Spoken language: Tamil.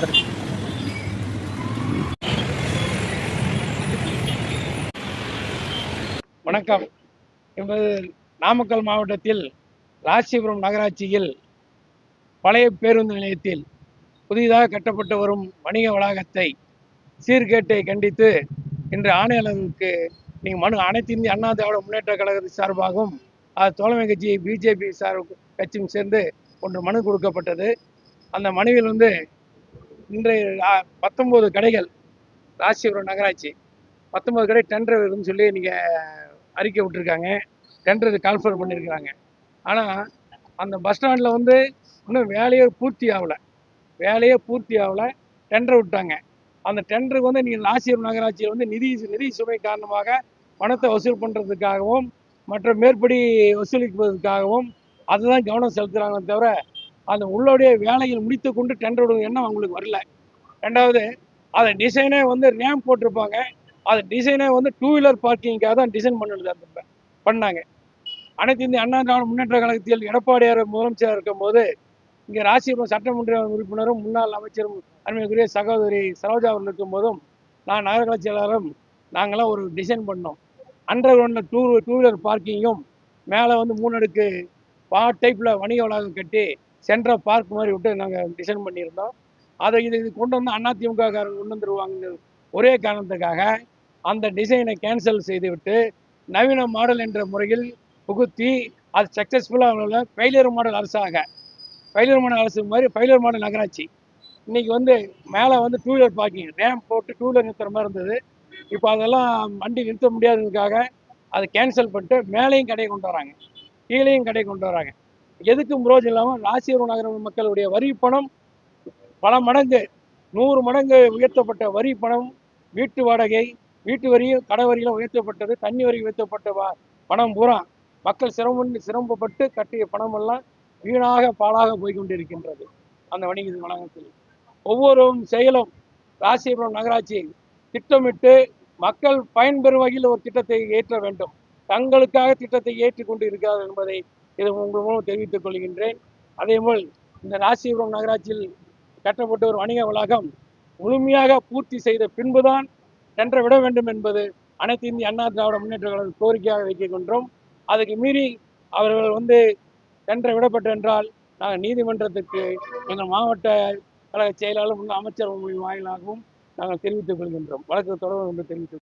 பார்த்துருக்கு வணக்கம். என்பது நாமக்கல் மாவட்டத்தில் ராசிபுரம் நகராட்சியில் பழைய பேருந்து நிலையத்தில் புதிதாக கட்டப்பட்டு வரும் வணிக வளாகத்தை சீர்கேட்டை கண்டித்து இன்று ஆணையாளருக்கு நீங்கள் மனு அனைத்து இந்திய அண்ணா திராவிட முன்னேற்ற கழகத்தின் சார்பாகவும் அது தோழமை கட்சி பிஜேபி சார் கட்சியும் சேர்ந்து ஒன்று மனு கொடுக்கப்பட்டது. அந்த மனுவில் வந்து இன்றைய பத்தொம்போது கடைகள் ராசிபுரம் நகராட்சி. பத்தொம்போது கடை டெண்டர் வருதுன்னு சொல்லி நீங்கள் அறிக்கை விட்டுருக்காங்க. டெண்டர் கால்ஃபர் பண்ணியிருக்கிறாங்க ஆனால் அந்த பஸ் ஸ்டாண்டில் வந்து இன்னும் வேலையே பூர்த்தி ஆகலை. வேலையே பூர்த்தி ஆகலை. டெண்டர் விட்டாங்க. அந்த டெண்டருக்கு வந்து நீங்கள் ராசிபுரம் நகராட்சியில் வந்து நிதி நிதி சுமை காரணமாக பணத்தை வசூல் பண்ணுறதுக்காகவும் மற்ற மேற்படி வசூலிப்பதற்காகவும் அதுதான் கவனம் செலுத்துகிறாங்களே தவிர அந்த உள்ளோடைய வேலையில் முடித்து கொண்டு டெண்டர் விடுவது எண்ணம் அவங்களுக்கு வரல. ரெண்டாவது அதை டிசைனே வந்து ரேம் போட்டிருப்பாங்க. அது டிசைனே வந்து டூ வீலர் பார்க்கிங்காக தான் டிசைன் பண்ணுது பண்ணாங்க. அனைத்து இந்திய அண்ணா திராவிட முன்னேற்ற கழகத்தில் எடப்பாடியார் முதலமைச்சராக இருக்கும்போது இங்கே ராசிபுரம் சட்டமன்ற உறுப்பினரும் முன்னாள் அமைச்சரும் அருமைக்குரிய சகோதரி சரோஜா அவர்கள் இருக்கும்போதும் நான் நகர செயலாளரும் நாங்களாம் ஒரு டிசைன் பண்ணோம். அண்டர் கிரவுண்டில் டூ டூ வீலர் பார்க்கிங்கும் மேலே வந்து மூணு அடுக்கு பா டைப்பில் வணிக வளாகம் கட்டி சென்ட்ரல் பார்க் மாதிரி விட்டு நாங்கள் டிசைன் பண்ணியிருந்தோம். அதை இது இது கொண்டு வந்து அண்ணா காரங்க கொண்டு வந்துருவாங்க ஒரே காரணத்துக்காக அந்த டிசைனை கேன்சல் செய்துவிட்டு நவீன மாடல் என்ற முறையில் புகுத்தி அது சக்ஸஸ்ஃபுல்லாக ஃபெயிலியர் மாடல் அரசாக. ஃபெயிலியர் மாடல் அரசு மாதிரி ஃபெயிலியர் மாடல் நகராட்சி. இன்றைக்கி வந்து மேலே வந்து டூ வீலர் பார்க்கிங் ரேம் போட்டு டூ வீலர் நிறுத்துற மாதிரி இருந்தது. இப்போ அதெல்லாம் வண்டி நிறுத்த முடியாததுக்காக அதை கேன்சல் பண்ணிட்டு மேலேயும் கடையை கொண்டு வராங்க. கீழேயும் கடையை கொண்டு வராங்க. எதுக்கும் புரோஜனம் இல்லாமல் ராசிபுரம் நகர மக்களுடைய வரி பணம் பல மடங்கு நூறு மடங்கு உயர்த்தப்பட்ட வரி பணம் வீட்டு வாடகை வீட்டு வரியும் கடை வரியிலும் உயர்த்தப்பட்டது தண்ணி வரி உயர்த்தப்பட்ட வ- பணம் பூரா. மக்கள் சிரமம் சிரமப்பட்டு கட்டிய பணம் எல்லாம் வீணாக பாலாக போய் கொண்டிருக்கின்றது அந்த வணிக வளாகத்தில். ஒவ்வொரு செயலும் ராசிபுரம் நகராட்சி திட்டமிட்டு மக்கள் பயன்பெறும் வகையில் ஒரு திட்டத்தை ஏற்ற வேண்டும். தங்களுக்காக திட்டத்தை ஏற்றுக்கொண்டு இருக்கிறார் என்பதை இது உங்கள் மூலம் தெரிவித்துக் கொள்கின்றேன். அதேபோல் இந்த ராசிபுரம் நகராட்சியில் கட்டப்பட்ட ஒரு வணிக வளாகம் முழுமையாக பூர்த்தி செய்த பின்புதான் சென்ற விட வேண்டும் என்பது அனைத்து இந்திய அண்ணா திராவிட முன்னேற்ற கழக கோரிக்கையாக வைக்கின்றோம் அதுக்கு மீறி அவர்கள் வந்து சென்ற விடப்பட்டு என்றால் நாங்கள் நீதிமன்றத்துக்கு எங்கள் மாவட்ட கழக செயலாளர் முன்னாள் அமைச்சர் வாயிலாகவும் நாங்கள் தெரிவித்துக் கொள்கின்றோம். வழக்கு தொடரும் என்று தெரிவித்துக்